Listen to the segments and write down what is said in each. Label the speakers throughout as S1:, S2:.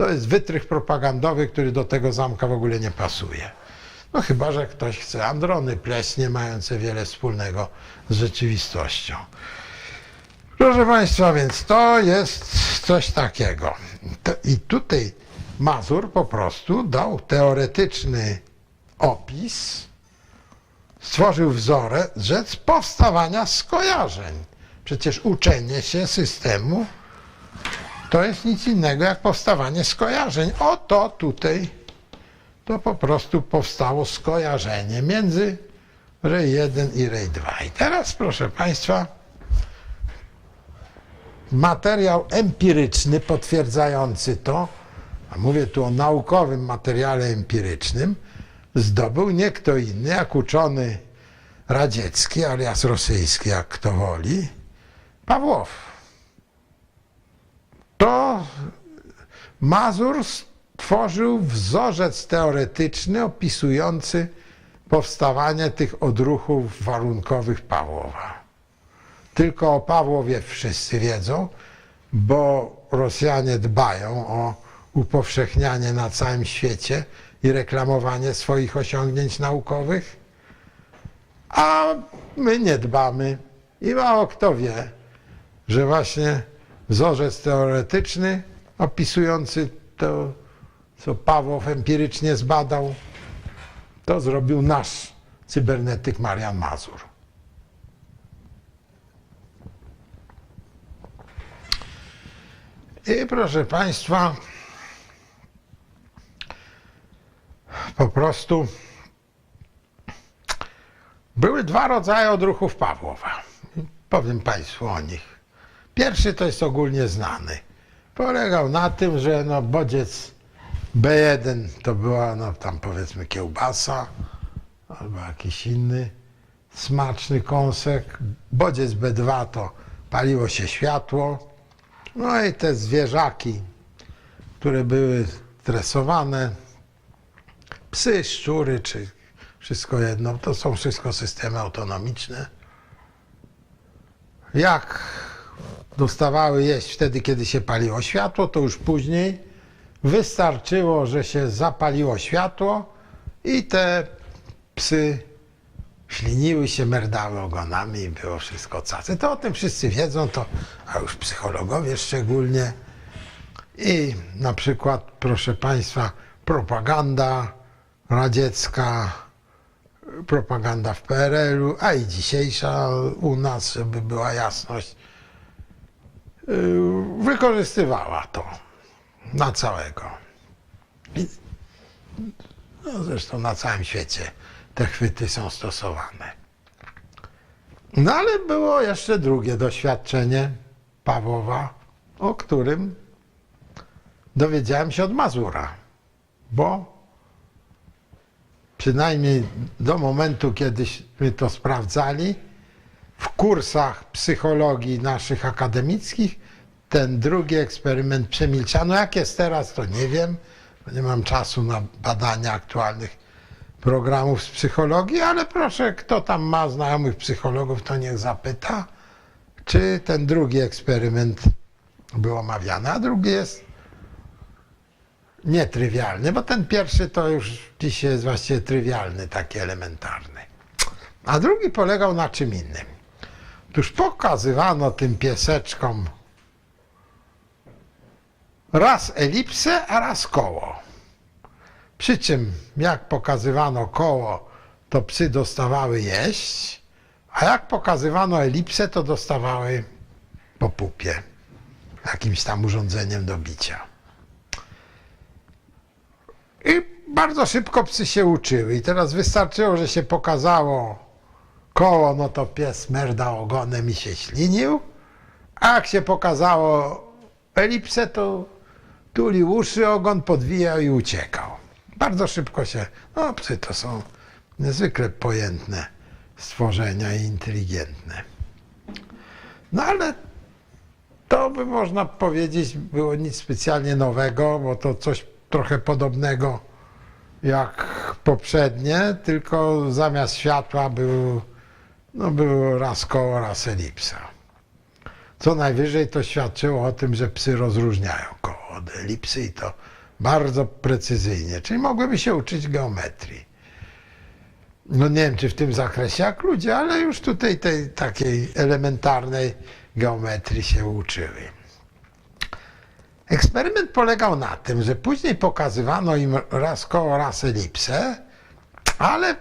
S1: to jest wytrych propagandowy, który do tego zamka w ogóle nie pasuje. No chyba, że ktoś chce androny pleść, nie mające wiele wspólnego z rzeczywistością. Proszę Państwa, więc to jest coś takiego. I tutaj Mazur po prostu dał teoretyczny opis, stworzył wzorzec powstawania skojarzeń. Przecież uczenie się systemu to jest nic innego jak powstawanie skojarzeń. Oto tutaj to po prostu powstało skojarzenie między rej 1 i rej 2. I teraz, proszę Państwa, materiał empiryczny potwierdzający to, a mówię tu o naukowym materiale empirycznym, zdobył nie kto inny jak uczony radziecki, alias rosyjski, jak kto woli, Pawłow. To Mazur stworzył wzorzec teoretyczny opisujący powstawanie tych odruchów warunkowych Pawłowa. Tylko o Pawłowie wszyscy wiedzą, bo Rosjanie dbają o upowszechnianie na całym świecie i reklamowanie swoich osiągnięć naukowych, a my nie dbamy i mało kto wie, że właśnie wzorzec teoretyczny opisujący to, co Pawłow empirycznie zbadał, to zrobił nasz cybernetyk Marian Mazur. I proszę Państwa, po prostu były dwa rodzaje odruchów Pawłowa. Powiem Państwu o nich. Pierwszy to jest ogólnie znany. Polegał na tym, że no, bodziec B1 to była no, tam powiedzmy kiełbasa albo jakiś inny smaczny kąsek. Bodziec B2 to paliło się światło. No i te zwierzaki, które były stresowane, psy, szczury, czy wszystko jedno, to są wszystko systemy autonomiczne. Jak dostawały jeść wtedy, kiedy się paliło światło, to już później wystarczyło, że się zapaliło światło i te psy śliniły się, merdały ogonami i było wszystko cacy. To o tym wszyscy wiedzą, to, a już psychologowie szczególnie. I na przykład, proszę Państwa, propaganda radziecka, propaganda w PRL-u, a i dzisiejsza u nas, żeby była jasność, wykorzystywała to na całego. No zresztą na całym świecie te chwyty są stosowane. No ale było jeszcze drugie doświadczenie Pawłowa, o którym dowiedziałem się od Mazura, bo przynajmniej do momentu, kiedyśmy to sprawdzali, w kursach psychologii naszych akademickich ten drugi eksperyment przemilczano. Jak jest teraz, to nie wiem, bo nie mam czasu na badania aktualnych programów z psychologii, ale proszę, kto tam ma znajomych psychologów, to niech zapyta, czy ten drugi eksperyment był omawiany, a drugi jest nietrywialny, bo ten pierwszy to już dzisiaj jest właściwie trywialny, taki elementarny. A drugi polegał na czym innym. Otóż pokazywano tym pieseczkom raz elipsę, a raz koło. Przy czym jak pokazywano koło, to psy dostawały jeść, a jak pokazywano elipsę, to dostawały po pupie jakimś tam urządzeniem do bicia. I bardzo szybko psy się uczyły. I teraz wystarczyło, że się pokazało koło, no to pies merdał ogonem i się ślinił. A jak się pokazało elipsę, to tulił uszy, ogon podwijał i uciekał. Bardzo szybko się. No, psy to są niezwykle pojętne stworzenia i inteligentne. No ale to by można powiedzieć było nic specjalnie nowego, bo to coś trochę podobnego jak poprzednie, tylko zamiast światła był, no było raz koło, raz elipsa. Co najwyżej to świadczyło o tym, że psy rozróżniają koło od elipsy i to bardzo precyzyjnie, czyli mogłyby się uczyć geometrii. No nie wiem, czy w tym zakresie jak ludzie, ale już tutaj tej takiej elementarnej geometrii się uczyły. Eksperyment polegał na tym, że później pokazywano im raz koło, raz elipsę, ale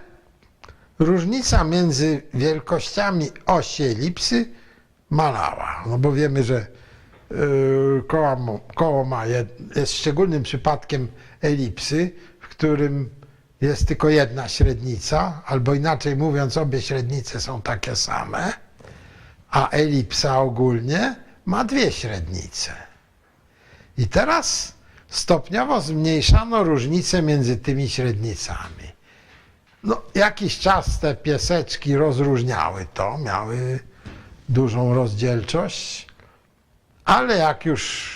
S1: różnica między wielkościami osi elipsy malała. No bo wiemy, że yy, koło, koło ma jest szczególnym przypadkiem elipsy, w którym jest tylko jedna średnica, albo inaczej mówiąc, obie średnice są takie same, a elipsa ogólnie ma dwie średnice. I teraz stopniowo zmniejszano różnicę między tymi średnicami. No, jakiś czas te pieseczki rozróżniały to, miały dużą rozdzielczość, ale jak już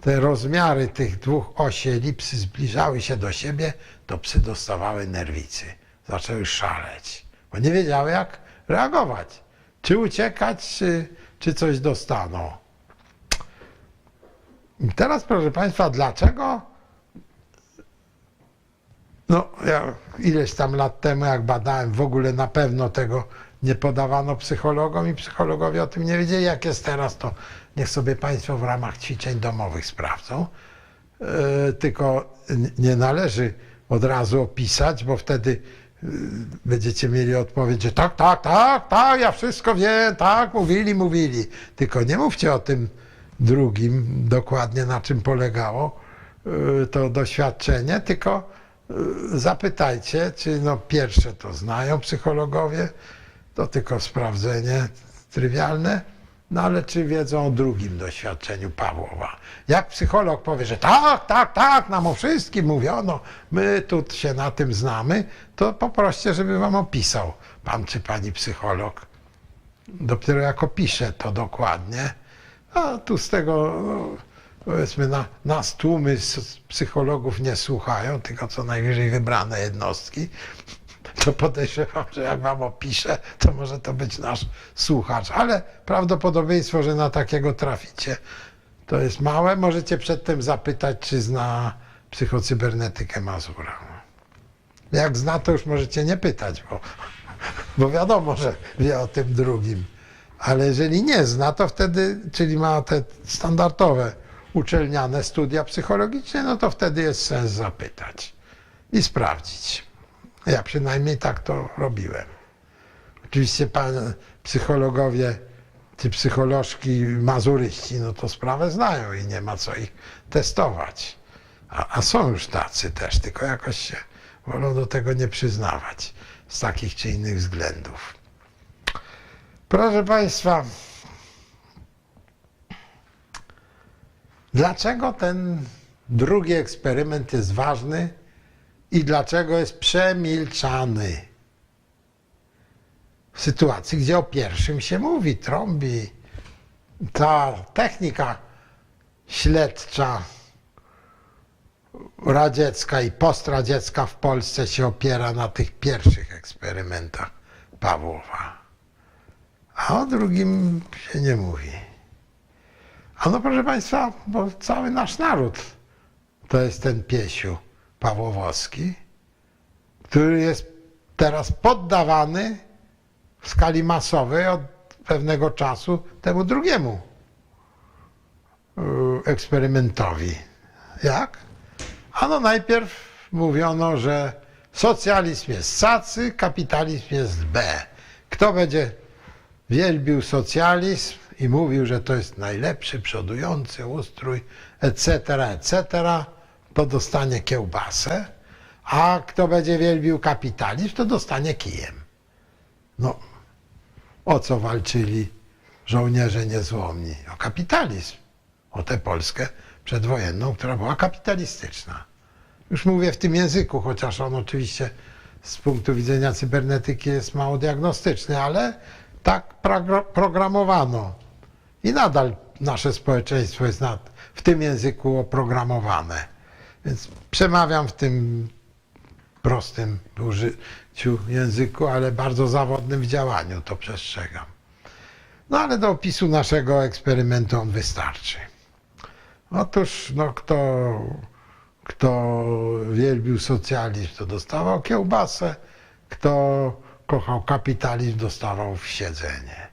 S1: te rozmiary tych dwóch osi elipsy zbliżały się do siebie, to psy dostawały nerwicy. Zaczęły szaleć, bo nie wiedziały jak reagować. Czy uciekać, czy, czy coś dostaną. I teraz, proszę Państwa, dlaczego no, ja ileś tam lat temu, jak badałem, w ogóle na pewno tego nie podawano psychologom i psychologowie o tym nie wiedzieli. Jak jest teraz, to niech sobie Państwo w ramach ćwiczeń domowych sprawdzą. Yy, tylko nie należy od razu opisać, bo wtedy yy, będziecie mieli odpowiedź, że tak, tak, tak, tak, ja wszystko wiem, tak, mówili, mówili. Tylko nie mówcie o tym drugim dokładnie, na czym polegało yy, to doświadczenie, tylko zapytajcie, czy no pierwsze to znają psychologowie, to tylko sprawdzenie trywialne, no ale czy wiedzą o drugim doświadczeniu Pawłowa? Jak psycholog powie, że tak, tak, tak, nam o wszystkim mówiono, my tu się na tym znamy, to poproście, żeby wam opisał pan czy pani psycholog. Dopiero jak opisze to dokładnie, a tu z tego, no, powiedzmy, na, nas tłumy psychologów nie słuchają, tylko co najwyżej wybrane jednostki, to podejrzewam, że jak wam opiszę, to może to być nasz słuchacz, ale prawdopodobieństwo, że na takiego traficie, to jest małe. Możecie przedtem zapytać, czy zna psychocybernetykę Mazura. Jak zna, to już możecie nie pytać, bo, bo wiadomo, że wie o tym drugim. Ale jeżeli nie zna, to wtedy, czyli ma te standardowe uczelniane studia psychologiczne, no to wtedy jest sens zapytać i sprawdzić. Ja przynajmniej tak to robiłem. Oczywiście pan psychologowie czy psycholożki mazuryści, no to sprawę znają i nie ma co ich testować. A, a są już tacy też, tylko jakoś się wolą do tego nie przyznawać z takich czy innych względów. Proszę Państwa, dlaczego ten drugi eksperyment jest ważny i dlaczego jest przemilczany? W sytuacji, gdzie o pierwszym się mówi, trąbi, ta technika śledcza radziecka i postradziecka w Polsce się opiera na tych pierwszych eksperymentach Pawłowa. A o drugim się nie mówi. A no proszę Państwa, bo cały nasz naród to jest ten piesiu Pawłowski, który jest teraz poddawany w skali masowej od pewnego czasu temu drugiemu yy, eksperymentowi. Jak? Ano najpierw mówiono, że socjalizm jest cacy, kapitalizm jest B. Kto będzie wielbił socjalizm i mówił, że to jest najlepszy, przodujący ustrój, etc., etc., to dostanie kiełbasę, a kto będzie wielbił kapitalizm, to dostanie kijem. No, o co walczyli żołnierze niezłomni? O kapitalizm. O tę Polskę przedwojenną, która była kapitalistyczna. Już mówię w tym języku, chociaż on oczywiście z punktu widzenia cybernetyki jest mało diagnostyczny, ale tak progr- programowano. I nadal nasze społeczeństwo jest nad, w tym języku oprogramowane. Więc przemawiam w tym prostym użyciu języku, ale bardzo zawodnym w działaniu, to przestrzegam. No ale do opisu naszego eksperymentu on wystarczy. Otóż, no kto, Kto wielbił socjalizm, to dostawał kiełbasę. Kto kochał kapitalizm, dostawał w siedzenie.